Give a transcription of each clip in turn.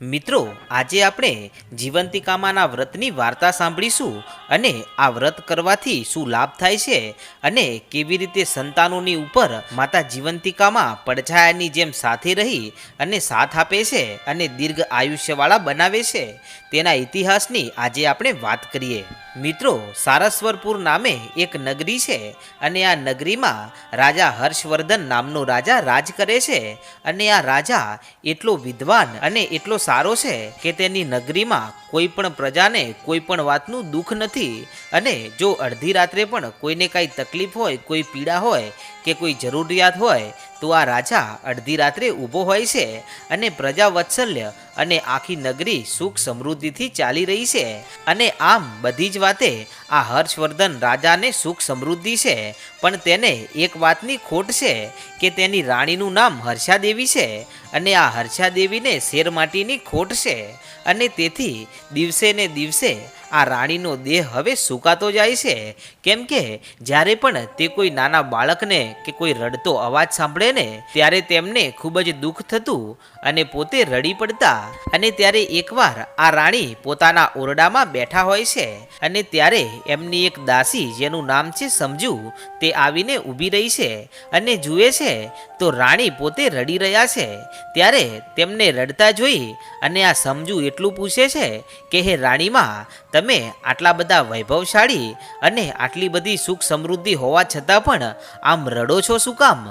મિત્રો, આજે આપણે જીવંતિકામાના વ્રતની વાર્તા સાંભળીશું અને આ વ્રત કરવાથી શું લાભ થાય છે અને કેવી રીતે સંતાનોની ઉપર માતા જીવંતિકામાં પડછાયાની જેમ સાથે રહી અને સાથ આપે છે અને દીર્ઘ આયુષ્યવાળા બનાવે છે, તેના ઇતિહાસની આજે આપણે વાત કરીએ. મિત્રો, સારસ્વરપુર નામે એક નગરી છે અને આ નગરીમાં રાજા હર્ષવર્ધન નામનો રાજા રાજ કરે છે અને આ રાજા એટલો વિદ્વાન અને એટલો સારો છે કે તેની નગરીમાં કોઈ પણ પ્રજાને કોઈ પણ વાતનું દુઃખ નથી અને જો અડધી રાત્રે પણ કોઈને કાંઈ તકલીફ હોય, કોઈ પીડા હોય કે કોઈ જરૂરિયાત હોય તો આ રાજા અડધી રાત્રે ઊભો હોય છે અને પ્રજા વત્સલ્ય અને આખી નગરી સુખ સમૃદ્ધિથી ચાલી રહી છે. અને આમ બધી જ વાતે આ હર્ષવર્ધન રાજાને સુખ સમૃદ્ધિ છે. પણ તેને એક વાતની ખોટ છે કે તેની રાણીનું નામ હર્ષાદેવી છે અને આ હર્ષાદેવીને શેરમાટીની ખોટ છે. અને તેથી દિવસે ને દિવસે આ રાણીનો દેહ હવે સુકાતો જાય છે. કેમ કે જ્યારે પણ તે કોઈ નાના બાળકને કે કોઈ રડતો અવાજ સાંભળે ને, ત્યારે તેમને ખૂબ જ દુઃખ થતું અને પોતે રડી પડતા. અને ત્યારે એકવાર આ રાણી પોતાના ઓરડામાં બેઠા હોય છે અને ત્યારે એમની એક દાસી, જેનું નામ છે સમજુ, તે આવીને ઊભી રહી છે અને જુએ છે તો રાણી પોતે રડી રહ્યા છે. ત્યારે તેમને રડતા જોઈ અને આ સમજુ એટલું પૂછે છે કે, હે રાણીમાં તમે આટલા બધા વૈભવશાળી અને આટલી બધી સુખ સમૃદ્ધિ હોવા છતાં પણ આમ રડો છો શું કામ?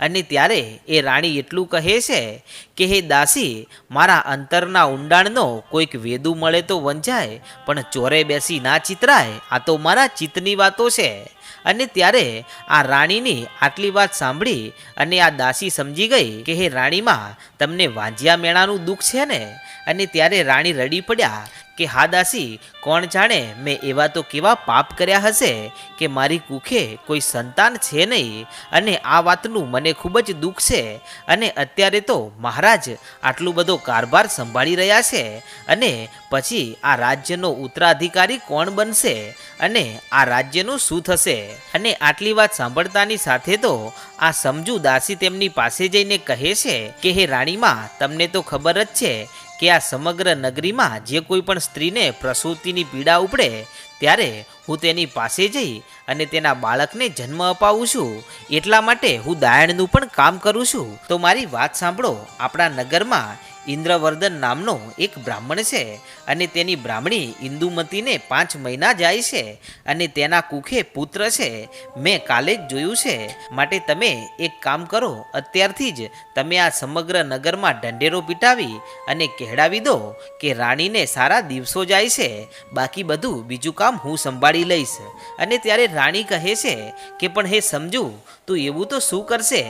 અને ત્યારે એ રાણી એટલું કહે છે કે, હે દાસી, મારા અંતરના ઊંડાણનો કોઈક વેદુ મળે તો વંચાય પણ ચોરે બેસી ના ચિતરાય, આ તો મારા ચિત્તની વાતો છે. અને ત્યારે આ રાણીની આટલી વાત સાંભળી અને આ દાસી સમજી ગઈ કે, હે રાણીમાં, તમને વાંજિયા મેળાનું દુઃખ છે ને? અને ત્યારે રાણી રડી પડ્યા કે હા દાસી, કોણ જાણે મેં એવા તો કેવા પાપ કર્યા હશે કે મારી કુખે કોઈ સંતાન છે નહીં અને આ વાતનું મને ખૂબ જ દુઃખ છે અને અત્યારે તો મહારાજ આટલું બધો કારભાર સંભાળી રહ્યા છે અને પછી આ રાજ્યનો ઉત્તરાધિકારી કોણ બનશે અને આ રાજ્યનું શું થશે? અને આટલી વાત સાંભળતાની સાથે તો આ સમજુ દાસી તેમની પાસે જઈને કહે છે કે, હે રાણીમાં, તમને તો ખબર જ છે કે આ સમગ્ર નગરીમાં જે કોઈ પણ સ્ત્રીને પ્રસૂતિની પીડા ઉપડે, ત્યારે હું તેની પાસે જઈ અને તેના બાળકને જન્મ અપાવું છું. એટલા માટે હું દાયણનું પણ કામ કરું છું. તો મારી વાત સાંભળો. આપણા નગરમાં ઇન્દ્રવર્ધન નામનો એક બ્રાહ્મણ છે અને તેની બ્રાહ્મણી ઇન્દુમતીને પાંચ મહિના જાય છે અને તેના કુખે પુત્ર છે. મેં કાલે જ જોયું છે. માટે તમે એક કામ કરો, અત્યારથી જ તમે આ સમગ્ર નગરમાં ઢંઢેરો પીટાવી અને કહેડાવી દો કે રાણીને સારા દિવસો જાય છે. બાકી બધું બીજું કામ હું સંભાળી લઈશ. અને ત્યારે રાણી કહે છે કે, પણ હે સમજુ, તું એવું તો શું કરશે?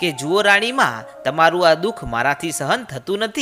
કે જુઓ રાણીમાં, તમારું આ દુઃખ મારાથી સહન થતું નથી.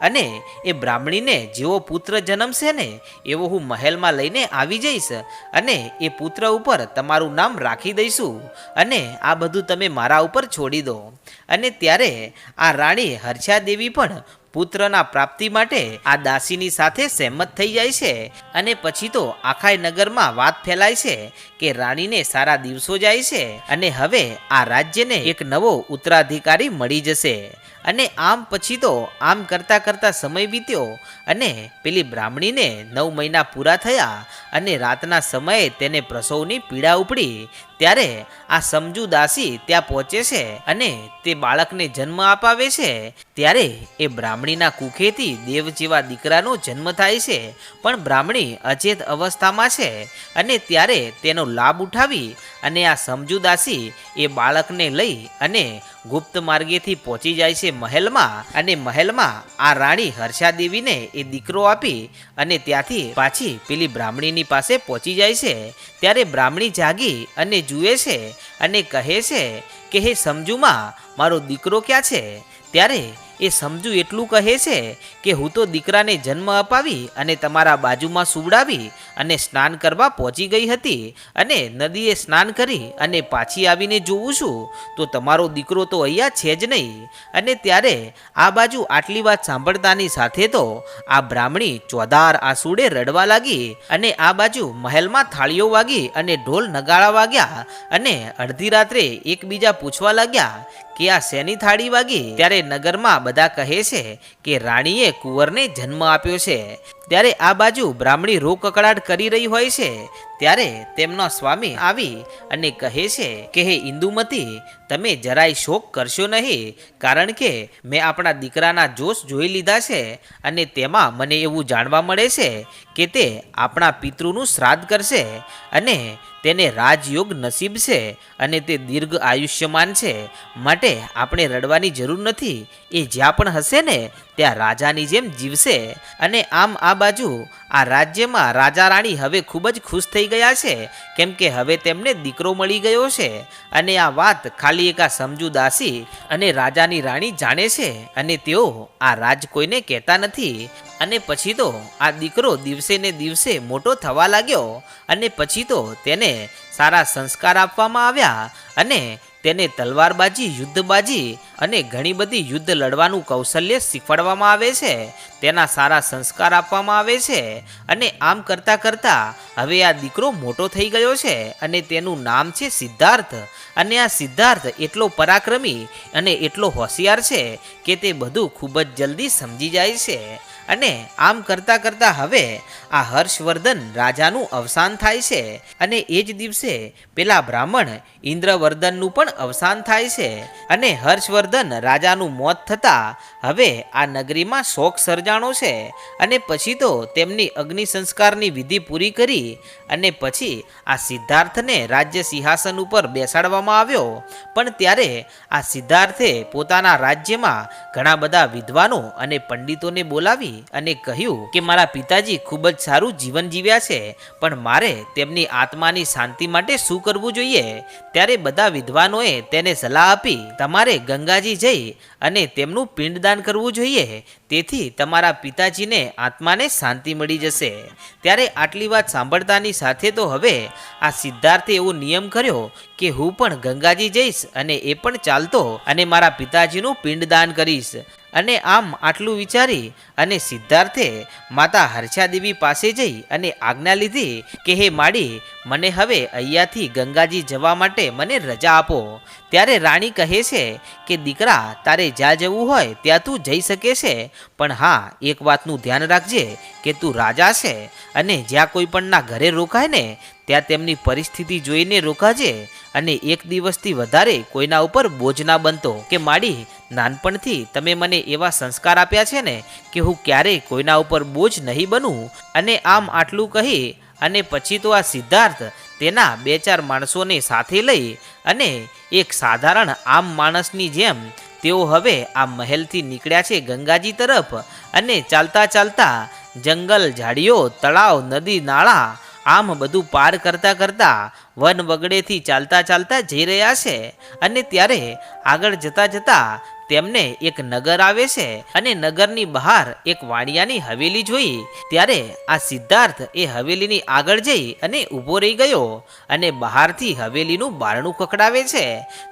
અને એ બ્રાહ્મણીને જેવો પુત્ર જન્મશે ને, એવો હું મહેલમાં લઈને આવી જઈશ અને એ પુત્ર ઉપર તમારું નામ રાખી દઈશું અને આ બધું તમે મારા ઉપર છોડી દો. અને ત્યારે આ રાણી હર્ષા દેવી પણ પુત્રના પ્રાપ્તિ માટે આ દાસીની સાથે સહેમત થઈ જાય છે અને પછી તો આખા નગરમાં વાત ફેલાય છે કે રાણીને સારા દિવસો જાય છે અને હવે આ રાજ્યને એક નવો ઉત્તરાધિકારી મળી જશે. અને આમ પછી તો આમ કરતાં કરતાં સમય વીત્યો અને પેલી બ્રાહ્મણીને નવ મહિના પૂરા થયા અને રાતના સમયે તેને પ્રસવની પીડા ઉપડી ત્યારે આ સમજુ દાસી ત્યાં પહોંચે છે અને તે બાળકને જન્મ અપાવે છે. ત્યારે એ બ્રાહ્મણીના કુખેથી દેવ જેવા દીકરાનો જન્મ થાય છે, પણ બ્રાહ્મણી અચેત અવસ્થામાં છે અને ત્યારે તેનો લાભ ઉઠાવી અને આ સમજુ દાસી એ બાળકને લઈ અને ગુપ્ત માર્ગેથી પહોંચી જાય છે મહેલમાં અને મહેલમાં આ રાણી હર્ષાદેવીને એ દીકરો આપી અને ત્યાંથી પાછી પેલી બ્રાહ્મણીની પાસે પહોંચી જાય છે. ત્યારે બ્રાહ્મણી જાગી અને જુએ છે અને કહે છે કે હે સમજુમાં મારો દીકરો ક્યાં છે? ત્યારે એ સમજુ એટલું કહે છે કે હું તો દીકરાને જન્મ અપાવી અને તમારા બાજુમાં સુવડાવી અને સ્નાન કરવા પહોંચી ગઈ હતી અને નદીએ સ્નાન કરી અને પાછી આવીને જોઉં છું, તો તમારો દીકરો તો અહીંયા છે જ નહીં. અને ત્યારે આ બાજુ આટલી વાત સાંભળતાની સાથે તો આ બ્રાહ્મણી ચોધાર આસુડે રડવા લાગી અને આ બાજુ મહેલમાં થાળીઓ વાગી અને ઢોલ નગાળા વાગ્યા અને અડધી રાત્રે એકબીજા પૂછવા લાગ્યા કે આ શેની થાળી વાગી? ત્યારે નગરમાં બધા કહે છે કે રાણીએ કુંવરને જન્મ આપ્યો છે. ત્યારે આ બાજુ બ્રાહ્મણી રોકકળાટ કરી રહી હોય છે, ત્યારે તેમનો સ્વામી આવી અને કહે છે કે, હે ઇન્દુમતી, તમે જરાય શોક કરશો નહીં, કારણ કે મેં આપણા દીકરાના જોશ જોઈ લીધા છે અને તેમાં મને એવું જાણવા મળે છે કે તે આપણા પિતૃનું શ્રાદ્ધ કરશે અને તેને રાજયોગ નસીબ છે અને તે દીર્ઘ આયુષ્યમાન છે. માટે આપણે રડવાની જરૂર નથી. એ જ્યાં પણ હશે ને ત્યાં રાજાની જેમ જીવશે અને આમ આ બાજુ આ રાજ્યમાં રાજા રાણી હવે ખૂબ જ ખુશ થઈ ગયા છે, કેમ કે હવે તેમને દીકરો મળી ગયો છે અને આ વાત ખાલી એક આ સમજુ દાસી અને રાજાની રાણી જાણે છે અને તેઓ આ રાજ કોઈને કહેતા નથી અને પછી તો આ દીકરો દિવસે ને દિવસે મોટો થવા લાગ્યો અને પછી તો તેને સારા સંસ્કાર આપવામાં આવ્યા અને તેને તલવારબાજી, યુદ્ધબાજી અને ઘણી બધી યુદ્ધ લડવાનું કૌશલ્ય શીખવાડવામાં આવે છે. તેના સારા સંસ્કાર આપવામાં આવે છે અને આમ કરતાં કરતાં હવે આ દીકરો મોટો થઈ ગયો છે અને તેનું નામ છે સિદ્ધાર્થ. અને આ સિદ્ધાર્થ એટલો પરાક્રમી અને એટલો હોશિયાર છે કે તે બધું ખૂબ જ જલ્દી સમજી જાય છે. અને આમ કરતાં કરતાં હવે આ હર્ષવર્ધન રાજાનું અવસાન થાય છે અને એ જ દિવસે પેલા બ્રાહ્મણ ઇન્દ્રવર્ધનનું પણ અવસાન થાય છે અને હર્ષવર્ધન રાજાનું મોત થતાં હવે આ નગરીમાં શોક સર્જાણો છે અને પછી તો તેમની અગ્નિ સંસ્કારની વિધિ પૂરી કરી અને પછી આ સિદ્ધાર્થને રાજ્ય સિંહાસન ઉપર બેસાડવામાં આવ્યો. પણ ત્યારે આ સિદ્ધાર્થે પોતાના રાજ્યમાં ઘણા બધા વિદ્વાનો અને પંડિતોને બોલાવી અને કહ્યું કે મારા પિતાજી ખૂબ જ સારું જીવન જીવ્યા છે, પણ મારે તેમની આત્માની શાંતિ માટે શું કરવું જોઈએ? ત્યારે બધા વિદ્વાનોએ તેને સલાહ આપી, તમારે ગંગાજી જઈ અને તેમનું પિંડદાન કરવું જોઈએ, તેથી તમારા પિતાજીને આત્માને શાંતિ મળી જશે. ત્યારે આટલી વાત સાંભળતાની સાથે તો હવે આ સિદ્ધાર્થે એવો નિયમ કર્યો કે હું પણ ગંગાજી જઈશ અને એ પણ ચાલતો અને મારા પિતાજીનું પિંડદાન કરીશ. અને આમ આટલું વિચારી અને સિદ્ધાર્થે માતા હર્ષાદેવી પાસે જઈ અને આજ્ઞા લીધી કે, હે માડી, મને હવે અહીંયાથી ગંગાજી જવા માટે મને રજા આપો. ત્યારે રાણી કહે છે કે, દીકરા, તારે જ્યાં જવું હોય ત્યાં તું જઈ શકે છે. પણ હા, એક વાતનું ધ્યાન રાખજે કે તું રાજા છે અને જ્યાં કોઈ પણના ઘરે રોકાય ને, ત્યાં તેમની પરિસ્થિતિ જોઈને રોકાજે અને એક દિવસથી વધારે કોઈના ઉપર બોજ ના બનતો. કે, માડી નાનપણથી તમે મને એવા સંસ્કાર આપ્યા છે ને કે હું ક્યારેય કોઈના ઉપર બોજ નહીં બનું અને આમ આટલું કહી અને પછી તો આ સિદ્ધાર્થ તેના બે ચાર માણસોને સાથે લઈ અને એક સાધારણ આમ માણસની જેમ તેઓ હવે આ મહેલથી નીકળ્યા છે ગંગાજી તરફ અને ચાલતા ચાલતા જંગલ, ઝાડીઓ, તળાવ, નદી, નાળા આમ બધું પાર કરતા કરતા વન વગડેથી ચાલતા ચાલતા જઈ રહ્યા છે અને ત્યારે આગળ જતા જતા તેમને એક નગર આવે છે અને નગરની બહાર એક વાણિયાની હવેલી જોઈ. ત્યારે આ સિદ્ધાર્થ એ હવેલીની આગળ જઈ અને ઊભો રહી ગયો અને બહારથી હવેલીનું બારણું ખખડાવે છે.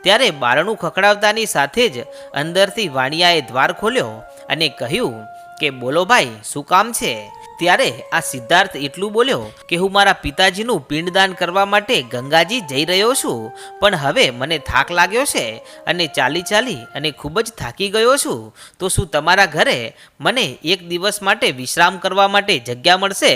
ત્યારે બારણું ખખડાવતાની સાથે જ અંદરથી વાણિયાએ દ્વાર ખોલ્યો અને કહ્યું કે, બોલો ભાઈ, શું કામ છે? ત્યારે આ સિદ્ધાર્થ એટલું બોલ્યો કે હું મારા પિતાજીનું પિંડદાન કરવા માટે ગંગાજી જઈ રહ્યો છું, પણ હવે મને થાક લાગ્યો છે અને ચાલી ચાલી અને ખૂબ જ થાકી ગયો છું, તો શું તમારા ઘરે મને એક દિવસ માટે વિશ્રામ કરવા માટે જગ્યા મળશે?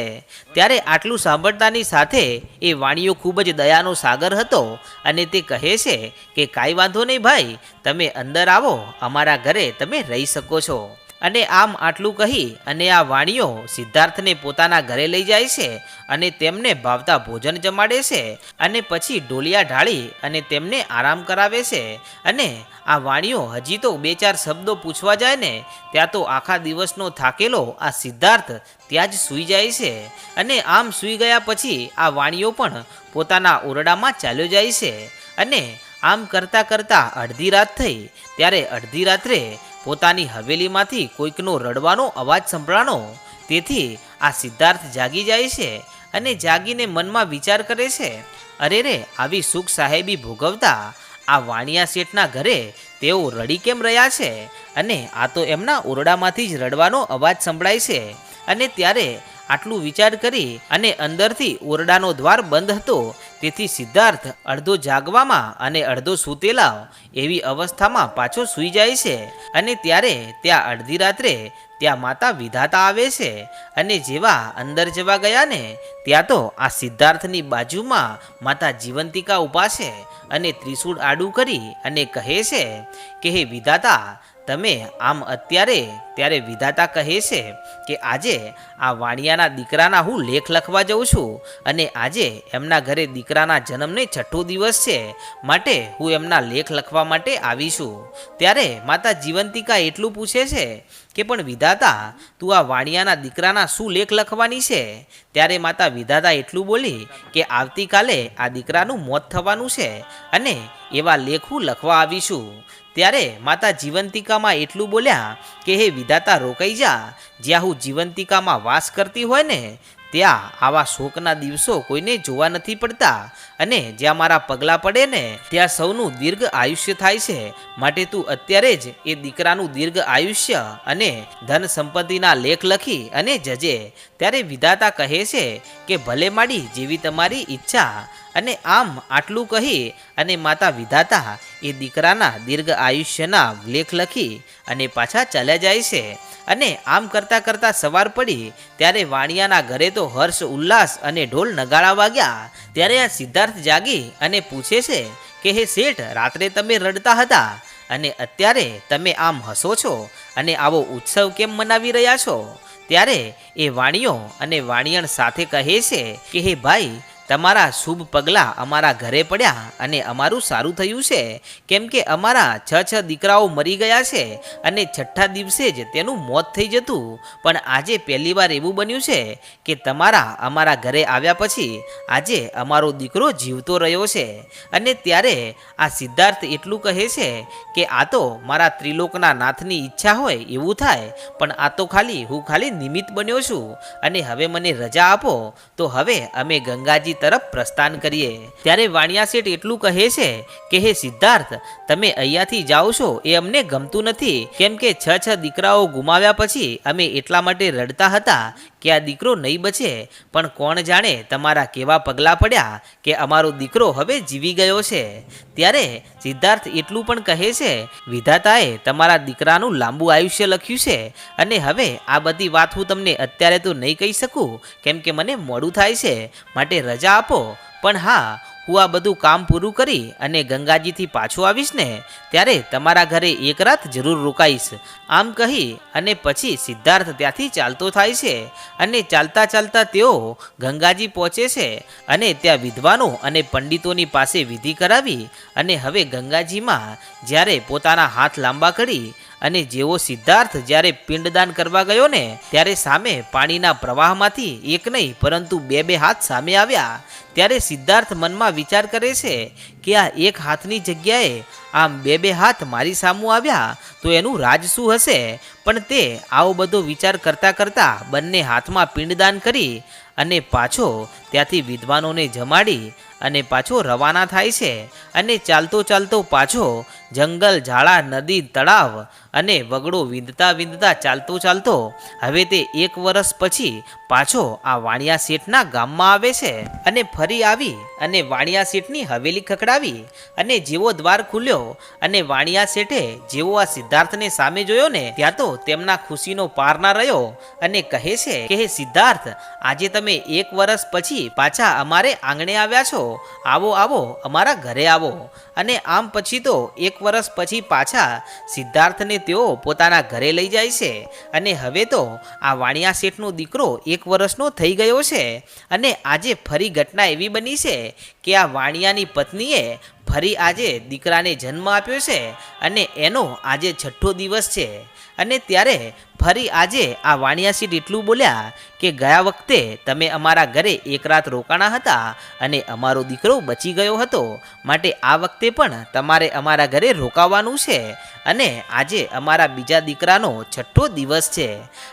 ત્યારે આટલું સાંભળતાની સાથે એ વાણીઓ ખૂબ જ દયાનો સાગર હતો અને તે કહે છે કે કાંઈ વાંધો નહીં ભાઈ, તમે અંદર આવો, અમારા ઘરે તમે રહી શકો છો. અને આમ આટલું કહી અને આ વાણીઓ સિદ્ધાર્થને પોતાના ઘરે લઈ જાય છે અને તેમને ભાવતા ભોજન જમાડે છે અને પછી ડોલિયા ઢાળી અને તેમને આરામ કરાવે છે અને આ વાણીઓ હજી તો બે ચાર શબ્દો પૂછવા જાય ને, ત્યાં તો આખા દિવસનો થાકેલો આ સિદ્ધાર્થ ત્યાં જ સૂઈ જાય છે અને આમ સૂઈ ગયા પછી આ વાણીઓ પણ પોતાના ઓરડામાં ચાલ્યો જાય છે અને આમ કરતાં કરતાં અડધી રાત થઈ. ત્યારે અડધી રાત્રે પોતાની હવેલીમાંથી કોઈકનો રડવાનો અવાજ સંભળાણો. તેથી આ સિદ્ધાર્થ જાગી જાય છે અને જાગીને મનમાં વિચાર કરે છે, અરે રે, આવી સુખ સાહેબી ભોગવતા આ વાણિયા શેઠના ઘરે તેઓ રડી કેમ રહ્યા છે? અને આ તો એમના ઓરડામાંથી જ રડવાનો અવાજ સંભળાય છે. અને ત્યારે આટલું વિચાર કરી અને અંદરથી ઓરડાનો દ્વાર બંધ હતો. તેથી સિદ્ધાર્થ અડધો જાગવામાં અને અડધો સૂતેલા એવી અવસ્થામાં પાછો સૂઈ જાય છે અને ત્યારે ત્યાં અડધી રાત્રે ત્યાં માતા વિધાતા આવે છે અને જેવા અંદર જવા ગયા ને ત્યાં તો આ સિદ્ધાર્થની બાજુમાં માતા જીવંતિકા ઊભા છે અને ત્રિશૂળ આડું કરી અને કહે છે કે, હે વિધાતા તમે આમ અત્યારે ત્યારે વિધાતા કહે છે કે આજે આ વાણિયાના દીકરાના હું લેખ લખવા જઉં છું અને આજે એમના ઘરે દીકરાના જન્મને છઠ્ઠો દિવસ છે માટે હું એમના લેખ લખવા માટે આવી છું. ત્યારે માતા જીવંતિકા એટલું પૂછે છે કે પણ વિધાતા, તું આ વાણિયાના દીકરાના શું લેખ લખવાની છે? ત્યારે માતા વિધાતા એટલું બોલી કે આવતીકાલે આ દીકરાનું મોત થવાનું છે અને એવા લેખ હું લખવા આવીશું ત્યારે માતા જીવંતિકામાં એટલું બોલ્યા કે, હે વિધાતા, રોકાઈ જા. જ્યાં હું જીવંતિકામાં વાસ કરતી હોય ને, ત્યાં આવા શોકના દિવસો કોઈને જોવા નથી પડતા. અને જ્યાં મારા પગલાં પડે ને, ત્યાં સૌનું દીર્ઘ આયુષ્ય થાય છે. માટે તું અત્યારે જ એ દીકરાનું દીર્ઘ આયુષ્ય અને ધન સંપત્તિના લેખ લખી અને જજે. ત્યારે વિધાતા કહે છે કે, ભલે માડી જેવી તમારી ઈચ્છા. અને આમ આટલું કહી અને માતા વિધાતા એ દીકરાના દીર્ઘ આયુષ્યના લેખ લખી અને પાછા ચાલ્યા જાય છે. અને આમ કરતાં કરતાં સવાર પડી, ત્યારે વાણિયાના ઘરે તો હર્ષ, ઉલ્લાસ અને ઢોલ નગાડા વાગ્યા. ત્યારે આ સિદ્ધાર્થ જાગી અને પૂછે છે કે, હે શેઠ, રાત્રે તમે રડતા હતા? અને અત્યારે તમે આમ હસો છો? અને આવો ઉત્સવ કેમ મનાવી રહ્યા છો? ત્યારે એ વાણિયો અને વાણિયણ સાથે કહે છે કે, હે ભાઈ તમારા શુભ પગલાં અમારા ઘરે પડ્યા અને અમારું સારું થયું છે. કેમ કે અમારા છ છ દીકરાઓ મરી ગયા છે અને છઠ્ઠા દિવસે જ તેનું મોત થઈ જતું. પણ આજે પહેલી વાર એવું બન્યું છે કે તમારા અમારા ઘરે આવ્યા પછી આજે અમારો દીકરો જીવતો રહ્યો છે. અને ત્યારે આ સિદ્ધાર્થ એટલું કહે છે કે આ તો મારા ત્રિલોકના નાથની ઈચ્છા હોય એવું થાય, પણ આ તો ખાલી હું ખાલી નિમિત્ત બન્યો છું. અને હવે મને રજા આપો, તો હવે અમે ગંગાજી તરફ પ્રસ્થાન કરીએ. ત્યારે વાણિયા શેઠ એટલું કહે છે કે, હે સિદ્ધાર્થ, તમે અહીંયાથી જાઓ છો, એ અમને ગમતું નથી. કેમ કે છ છ દીકરાઓ ગુમાવ્યા પછી અમે એટલા માટે રડતા હતા કે આ દીકરો નહીં બચે? પણ કોણ જાણે તમારા કેવા પગલાં પડ્યા કે અમારો દીકરો હવે જીવી ગયો છે? ત્યારે સિદ્ધાર્થ એટલું પણ કહે છે, વિધાતાએ તમારા દીકરાનું લાંબુ આયુષ્ય લખ્યું છે અને હવે આ બધી વાત હું તમને અત્યારે તો નહીં કહી શકું, કેમ કે મને મોડું થાય છે. માટે રજા આપો. પણ હા હું આ બધું કામ પૂરું કરી અને ગંગાજીથી પાછો આવીશ ને, ત્યારે તમારા ઘરે એક રાત જરૂર રોકાઈશ. આમ કહી અને પછી સિદ્ધાર્થ ત્યાંથી ચાલતો થાય છે અને ચાલતા ચાલતા તેઓ ગંગાજી પહોંચે છે અને ત્યાં વિદ્વાનો અને પંડિતોની પાસે વિધિ કરાવી અને હવે ગંગાજીમાં જ્યારે પોતાના હાથ લાંબા કરી અને જેવો સિદ્ધાર્થ જ્યારે પિંડદાન કરવા ગયો ને, ત્યારે સામે પાણીના પ્રવાહમાંથી એક નહીં, પરંતુ બે બે હાથ સામે આવ્યા. ત્યારે સિદ્ધાર્થ મનમાં વિચાર કરે છે કે આ એક હાથની જગ્યાએ આમ બે બે હાથ મારી સામું આવ્યા, તો એનું રાજ શું હશે? પણ તે આવો બધો વિચાર કરતા કરતા બંને હાથમાં પિંડદાન કરી અને પાછો ત્યાંથી વિદ્વાનોને જમાડી અને પાછો રવાના થાય છે અને ચાલતો ચાલતો પાછો જંગલ, ઝાડા, નદી, તળાવ અને વગડો વિંધતા વિંધતા ચાલતો ચાલતો હવે તે એક વર્ષ પછી પાછો આ વાણિયા શેઠના ગામમાં આવે છે અને ફરી આવી અને વાણિયા શેઠની હવેલી ખખડાવી અને જેવો દ્વાર ખુલ્યો અને વાણિયા શેઠે જેવો આ સિદ્ધાર્થને સામે જોયો ને, ત્યાં તો તેમના ખુશીનો પાર ના રહ્યો અને કહે છે કે, હે સિદ્ધાર્થ, આજે તમે એક વર્ષ પછી પાછા અમારે આંગણે આવ્યા છો. આવો આવો, અમારા ઘરે આવો. અને આમ પછી તો એક વર્ષ પછી પાછા સિદ્ધાર્થને તેઓ પોતાના ઘરે લઈ જાય છે. અને હવે તો આ વાણિયા શેઠનો દીકરો એક વર્ષનો થઈ ગયો છે. અને આજે ફરી ઘટના એવી બની છે કે આ વાણિયાની પત્નીએ ફરી આજે દીકરાને જન્મ આપ્યો છે અને એનો આજે છઠ્ઠો દિવસ છે. અને ત્યારે ફરી આજે આ વાણિયાસીટ એટલું બોલ્યા કે ગયા વખતે તમે અમારા ઘરે એક રાત રોકાણા હતા અને અમારો દીકરો બચી ગયો હતો. માટે આ વખતે પણ તમારે અમારા ઘરે રોકાવાનું છે અને આજે અમારા બીજા દીકરાનો છઠ્ઠો દિવસ છે.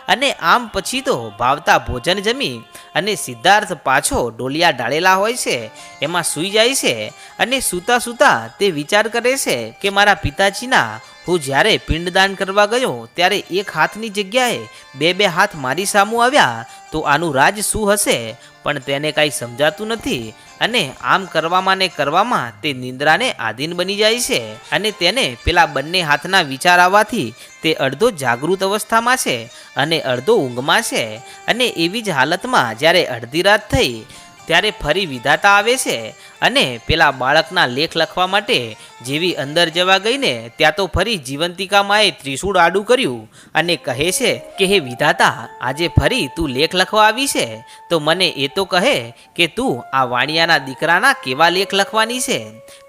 અને આમ પછી તો ભાવતા ભોજન જમી અને સિદ્ધાર્થ પાછો ડોલિયા ડાળેલા હોય છે. એમાં સૂઈ જાય છે અને સૂતા સૂતા તે વિચાર કરે છે કે મારા પિતાજીના હું જ્યારે પિંડદાન કરવા ગયો ત્યારે એક હાથની જગ્યાએ બે બે હાથ મારી સામું આવ્યા તો આનું રાજ શું હશે? પણ તેને કાંઈ સમજાતું નથી અને આમ કરવામાં ને કરવામાં તે નિંદ્રાને આધીન બની જાય છે અને તેને પેલા બંને હાથના વિચાર આવવાથી તે અડધો જાગૃત અવસ્થામાં છે અને અડધો ઊંઘમાં છે અને એવી જ હાલતમાં જ્યારે અડધી રાત થઈ ત્યારે ફરી વિધાતા આવે છે અને પેલા બાળકના લેખ લખવા માટે જેવી અંદર જવા ગઈને ત્યાં તો ફરી જીવંતિકા માએ ત્રિશૂળ આડું કર્યું અને કહે છે કે, હે વિધાતા, આજે ફરી તું લેખ લખવા આવી છે? તો મને એ તો કહે કે તું આ વાણિયાના દીકરાના કેવા લેખ લખવાની છે?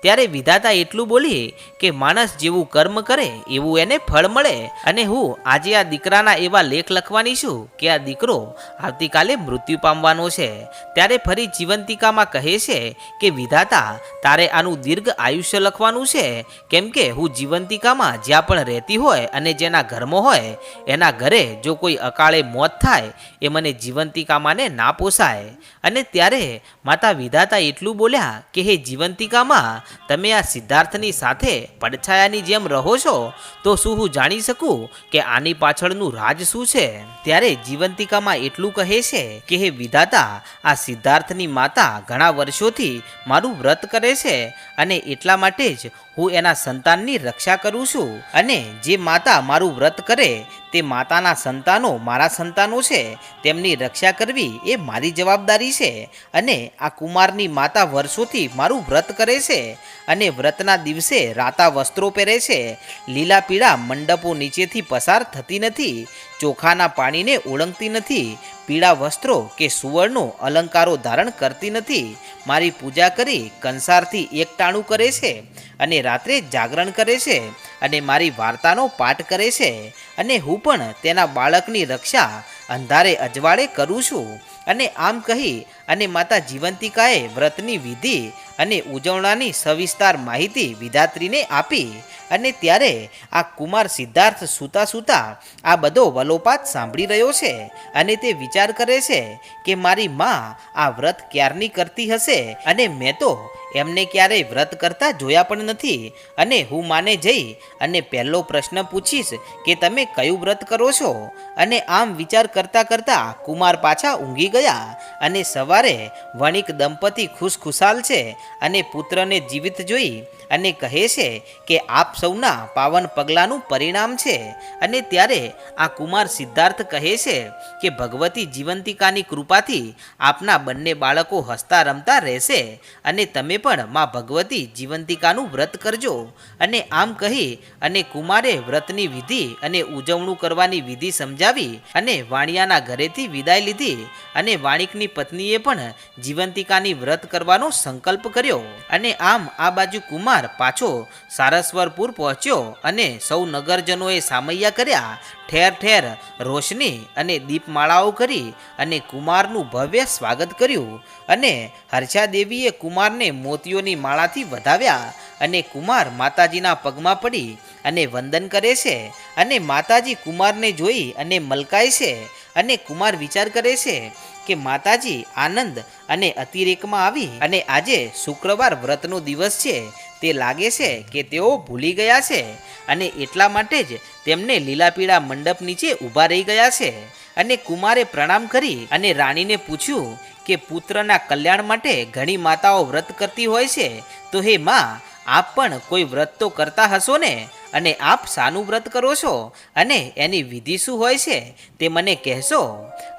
ત્યારે વિધાતા એટલું બોલી કે માણસ જેવું કર્મ કરે એવું એને ફળ મળે. અને હું આજે આ દીકરાના એવા લેખ લખવાની છું કે આ દીકરો આવતીકાલે મૃત્યુ પામવાનો છે. ત્યારે ફરી જીવંતિકામાં કહે છે કે, વિધાતા, તારે આનું દીર્ઘ આયુષ્ય લખવાનું છે. કેમ કે હું જીવંતિકામાં જ્યાં પણ રહેતી હોય અને જેના ઘરમાં હોય, એના ઘરે જો કોઈ અકાળે મોત થાય, એ મને જીવંતિકામાંને ના પોસાય. અને ત્યારે માતા વિધાતા એટલું બોલ્યા કે, હે જીવંતિકામાં તમે આ સિદ્ધાર્થની સાથે પડછાયાની જેમ રહો છો, તો શું હું જાણી શકું કે આની પાછળનું રાજ શું છે? ત્યારે જીવંતિકામાં એટલું કહે છે કે, હે વિધાતા, આ સિદ્ધાર્થની માતા ઘણા વર્ષોથી મારું વ્રત કરે છે અને એટલા માટે જ હું એના સંતાનની રક્ષા કરું છું અને જે માતા મારું વ્રત કરે તે માતાના સંતાનો મારા સંતાનો છે, તેમની રક્ષા કરવી એ મારી જવાબદારી છે અને આ કુમારની માતા વર્ષોથી મારું વ્રત કરે છે અને વ્રતના દિવસે રાતા વસ્ત્રો પહેરે છે. લીલા પીળા મંડપો નીચેથી પસાર થતી નથી, ચોખાના પાણીને ઓળંગતી નથી પીળા વસ્ત્રો કે સુવર્ણો અલંકારો ધારણ કરતી નથી. મારી પૂજા કરી કંસારથી એકટાણું કરે છે અને રાત્રે જાગરણ કરે છે અને મારી વાર્તાનો પાઠ કરે છે અને હું પણ તેના બાળકની રક્ષા અંધારે અજવાળે કરું છું અને આમ કહી અને માતા જીવંતિકાએ વ્રતની વિધિ અને ઉજવણાની સવિસ્તાર માહિતી વિધાત્રીને આપી અને ત્યારે આ કુમાર સિદ્ધાર્થ સૂતા સૂતા આ બધો વલોપાત સાંભળી રહ્યો છે અને તે વિચાર કરે છે કે મારી માં આ વ્રત ક્યારની કરતી હશે? અને મેં તો એમને ક્યારેય વ્રત કરતા જોયા પણ નથી. અને હું માને જઈ અને પહેલો પ્રશ્ન પૂછીશ કે તમે કયું વ્રત કરો છો? અને આમ વિચાર કરતા કરતા કુમાર પાછા ઊંઘી ગયા અને સવારે વણિક દંપતી ખુશખુશાલ છે અને પુત્રને જીવિત જોઈ અને કહે છે કે આપ સૌના પાવન પગલાંનું પરિણામ છે. અને ત્યારે આ કુમાર સિદ્ધાર્થ કહે છે કે ભગવતી જીવંતિકાની કૃપાથી આપના બંને બાળકો હસતા રમતા રહેશે અને તમે પણ માં ભગવતી જીવંતિકાનું વ્રત કરજો. અને આમ કહી અને કુમારે વ્રતની વિધિ અને ઉજવણું કરવાની વિધિ સમજાવી અને વાણિયાના ઘરેથી વિદાય લીધી અને વાણિકની પત્નીએ પણ જીવંતિકાની વ્રત કરવાનો સંકલ્પ કર્યો. અને આમ આ બાજુ કુમાર પાછો સારસ્વરપુર પહોંચ્યો અને સૌ નગરજનોએ સામૈયા કર્યા. ઠેર ઠેર રોશની અને દીપમાળાઓ કરી અને કુમારનું ભવ્ય સ્વાગત કર્યું અને હર્ષાદેવીએ કુમારને મોતીઓની માળાથી વધાવ્યા અને કુમાર માતાજીના પગમાં પડી અને વંદન કરે છે અને માતાજી કુમારને જોઈ અને મલકાય છે અને કુમાર વિચાર કરે છે કે માતાજી આનંદ અને અતિરેકમાં આવી અને આજે શુક્રવાર વ્રતનો દિવસ છે. તે લાગે છે કે તેઓ ભૂલી ગયા છે અને એટલા માટે જ તેમને લીલા પીળા મંડપ નીચે ઊભા રહી ગયા છે. અને કુમારે પ્રણામ કરી અને રાણીને પૂછ્યું કે પુત્રના કલ્યાણ માટે ઘણી માતાઓ વ્રત કરતી હોય છે. તો હે માં, આપ પણ કોઈ વ્રત તો કરતા હશો ને? અને આપ શાનું વ્રત કરો છો? અને એની વિધિ શું હોય છે તે મને કહેશો?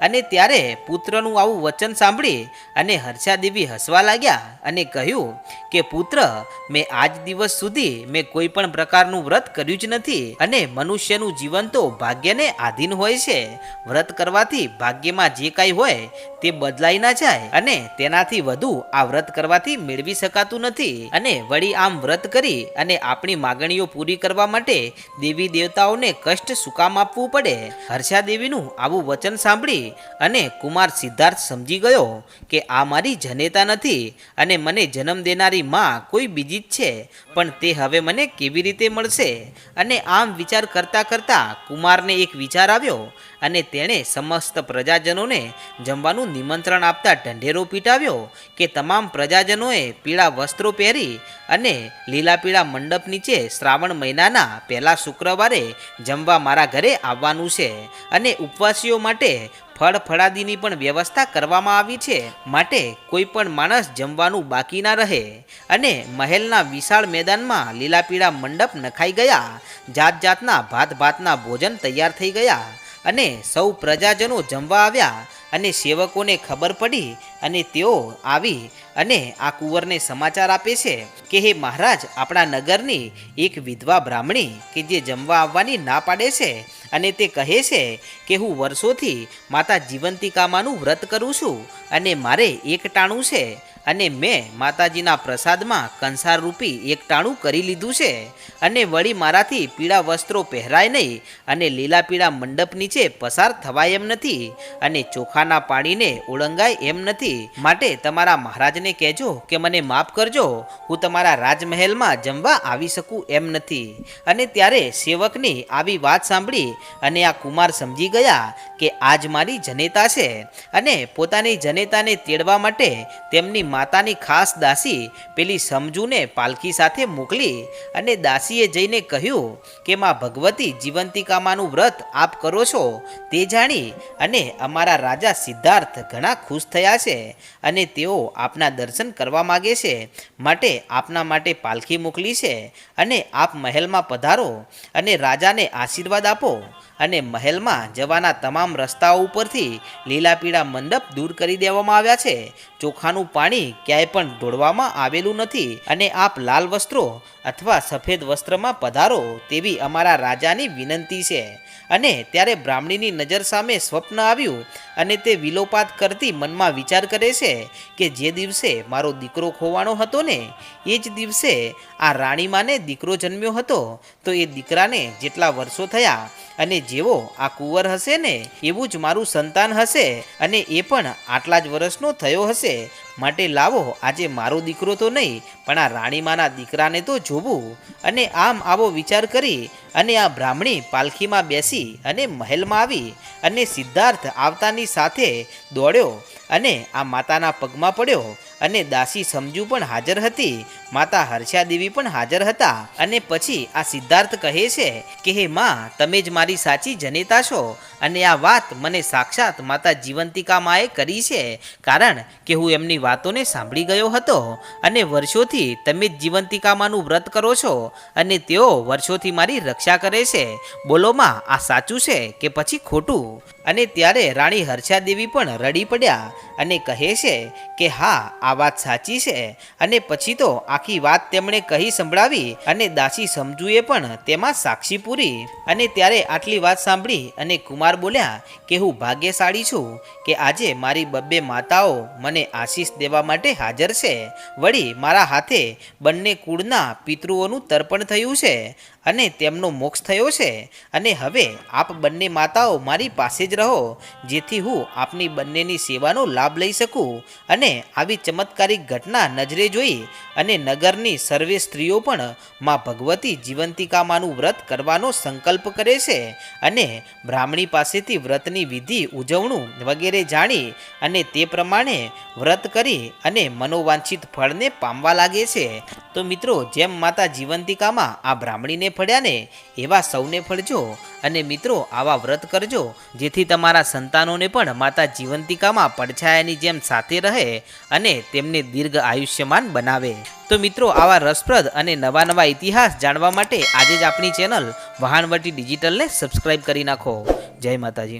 અને ત્યારે પુત્રનું આવું વચન સાંભળી અને હર્ષાદેવી હસવા લાગ્યા અને કહ્યું કે, પુત્ર, મેં આજ દિવસ સુધી મેં કોઈ પણ પ્રકારનું વ્રત કર્યું જ નથી અને મનુષ્યનું જીવન તો ભાગ્યને આધીન હોય છે. વ્રત કરવાથી ભાગ્યમાં જે કાંઈ હોય તે બદલાઈ ના જાય અને તેનાથી વધુ આ વ્રત કરવાથી મેળવી શકાતું નથી. અને વળી આમ વ્રત કરી અને આપણી માગણીઓ પૂરી કરવા માટે દેવી દેવતાઓને કષ્ટ સુકામ આપવું પડે. હર્ષા દેવીનું આવું વચન સાંભળી અને કુમાર સિદ્ધાર્થ સમજી ગયો કે આ મારી જનેતા નથી અને મને જન્મ દેનારી માં કોઈ બીજી જ છે, પણ તે હવે મને કેવી રીતે મળશે? અને આમ વિચાર કરતા કરતા કુમારને એક વિચાર આવ્યો અને તેણે સમસ્ત પ્રજાજનોને જમવાનું નિમંત્રણ આપતા ઢંઢેરો પીટાવ્યો કે તમામ પ્રજાજનોએ પીળા વસ્ત્રો પહેરી અને લીલા પીળા મંડપ નીચે શ્રાવણ મહિનાના મહિનાના પહેલા શુક્રવારે જમવા મારા ઘરે આવવાનું છે અને ઉપવાસીઓ માટે ફળ ફળાદીની પણ વ્યવસ્થા કરવામાં આવી છે. માટે કોઈ પણ માણસ જમવાનું બાકી ના રહે અને મહેલના વિશાળ મેદાનમાં લીલા પીળા મંડપ નખાઈ ગયા. જાત જાતના ભાત ભાતના ભોજન તૈયાર થઈ ગયા અને સૌ પ્રજાજનો જમવા આવ્યા અને સેવકોને ખબર પડી અને તેઓ આવી અને આ કુંવરને સમાચાર આપે છે કે હે મહારાજ, આપણા નગરની એક વિધવા બ્રાહ્મણી કે જે જમવા આવવાની ના પાડે છે અને તે કહે છે કે હું વર્ષોથી માતા જીવંતિકામાનું વ્રત કરું છું અને મારે એક ટાણું છે અને મેં માતાજીના પ્રસાદમાં કંસાર રૂપી એકટાણું કરી લીધું છે. અને વળી મારાથી પીળા વસ્ત્રો પહેરાય નહીં અને લીલા પીળા મંડપ નીચે પસાર થવાય એમ નથી અને ચોખાના પાણીને ઓળંગાય એમ નથી. માટે તમારા મહારાજને કહેજો કે મને માફ કરજો, હું તમારા રાજમહેલમાં જમવા આવી શકું એમ નથી. અને ત્યારે સેવકની આવી વાત સાંભળી અને આ કુમાર સમજી ગયા કે આજ મારી જનેતા છે અને પોતાની જનેતાને તેડવા માટે તેમની માતાની ખાસ દાસી પેલી સમજુને પાલખી સાથે મોકલી અને દાસીએ જઈને કહ્યું કે, માં ભગવતી જીવંતિકામાનું વ્રત આપ કરો છો તે જાણી અને અમારા રાજા સિદ્ધાર્થ ઘણા ખુશ થયા છે અને તેઓ આપના દર્શન કરવા માગે છે, માટે આપના માટે પાલખી મોકલી છે અને આપ મહેલમાં પધારો અને રાજાને આશીર્વાદ આપો. અને મહેલમાં જવાના તમામ રસ્તાઓ ઉપરથી લીલા પીળા મંડપ દૂર કરી દેવામાં આવ્યા છે ચોખાનું પાણી ક્યાંય પણ ઢોળવામાં આવેલું નથી અને આપ લાલ વસ્ત્રો અથવા સફેદ વસ્ત્રમાં પધારો તેવી અમારા રાજાની વિનંતી છે. અને ત્યારે બ્રાહ્મણીની નજર સામે સ્વપ્ન આવ્યું અને તે વિલોપાત કરતી મનમાં વિચાર કરે છે કે જે દિવસે મારો દીકરો ખોવાનો હતો ને, એ જ દિવસે આ રાણીમાને દીકરો જન્મ્યો હતો, તો એ દીકરાને જેટલા વર્ષો થયા અને જેવો આ કુંવર હશે ને, એવું જ મારું સંતાન હશે અને એ પણ આટલા જ વર્ષનો થયો હશે. માટે લાવો, આજે મારો દીકરો તો નહીં, પણ આ રાણીમાના દીકરાને તો જોવું. અને આમ આવો વિચાર કરી, અને આ બ્રાહ્મણી પાલખીમાં બેસી અને મહેલમાં આવી અને સિદ્ધાર્થ આવતાની સાથે દોડ્યો અને આ માતાના પગમાં પડ્યો. અને દાસી સમજુ પણ હાજર હતી, માતા હર્ષા દેવી પણ હાજર હતા અને પછી આ સિદ્ધાર્થ કહે છે કે, હે માં, તમે જ મારી સાચી જનેતા છો અને આ વાત મને સાક્ષાત માતા જીવંતિકા માએ કરી છે, કારણ કે હું એમની વાતોને સાંભળી ગયો હતો અને વર્ષોથી તમે જ જીવંતિકામાનું વ્રત કરો છો અને તેઓ વર્ષોથી મારી રક્ષા કરે છે. બોલો માં, આ સાચું છે કે પછી ખોટું? અને ત્યારે રાણી હર્ષા દેવી પણ રડી પડ્યા અને કહે છે કે, હા આ વાત સાચી છે અને પછી તો આખી વાત તેમણે કહી સંભળાવી અને દાસી સમજુએ પણ તેમાં સાક્ષી પૂરી. અને ત્યારે આટલી વાત સાંભળી અને કુમાર બોલ્યા કે હું ભાગ્યશાળી છું કે આજે મારી બબ્બે માતાઓ મને આશીષ દેવા માટે હાજર છે. વળી મારા હાથે બંને કુળના પિતૃઓનું તર્પણ થયું છે અને તેમનો મોક્ષ થયો છે. અને હવે આપ બંને માતાઓ મારી પાસે જ રહો, જેથી હું આપની બંનેની સેવાનો લાભ લઈ શકું અને આવી ચમત્કારિક ઘટના નજરે જોઈ અને નગરની સર્વે સ્ત્રીઓ પણ માં ભગવતી જીવંતિકામાનું વ્રત કરવાનો સંકલ્પ કરે છે અને બ્રાહ્મણી પાસેથી વ્રતની વિધિ, ઉજવણું વગેરે જાણી અને તે પ્રમાણે વ્રત કરી અને મનોવાંછિત ફળને પામવા લાગે છે. તો મિત્રો, જેમ માતા જીવંતિકામાં આ બ્રાહ્મણીને ફળ્યા ને એવા સૌને ફળજો. અને મિત્રો, આવા વ્રત કરજો, જેથી તમારા સંતાનોને પણ માતા જીવંતિકામાં પડછાયાની જેમ સાથે રહે અને તેમને દીર્ઘ આયુષ્યમાન બનાવે. તો મિત્રો, આવા રસપ્રદ અને નવા નવા ઇતિહાસ જાણવા માટે આજે જ આપણી ચેનલ વહાણવટી ડિજિટલને સબસ્ક્રાઇબ કરી નાખો. જય માતાજી.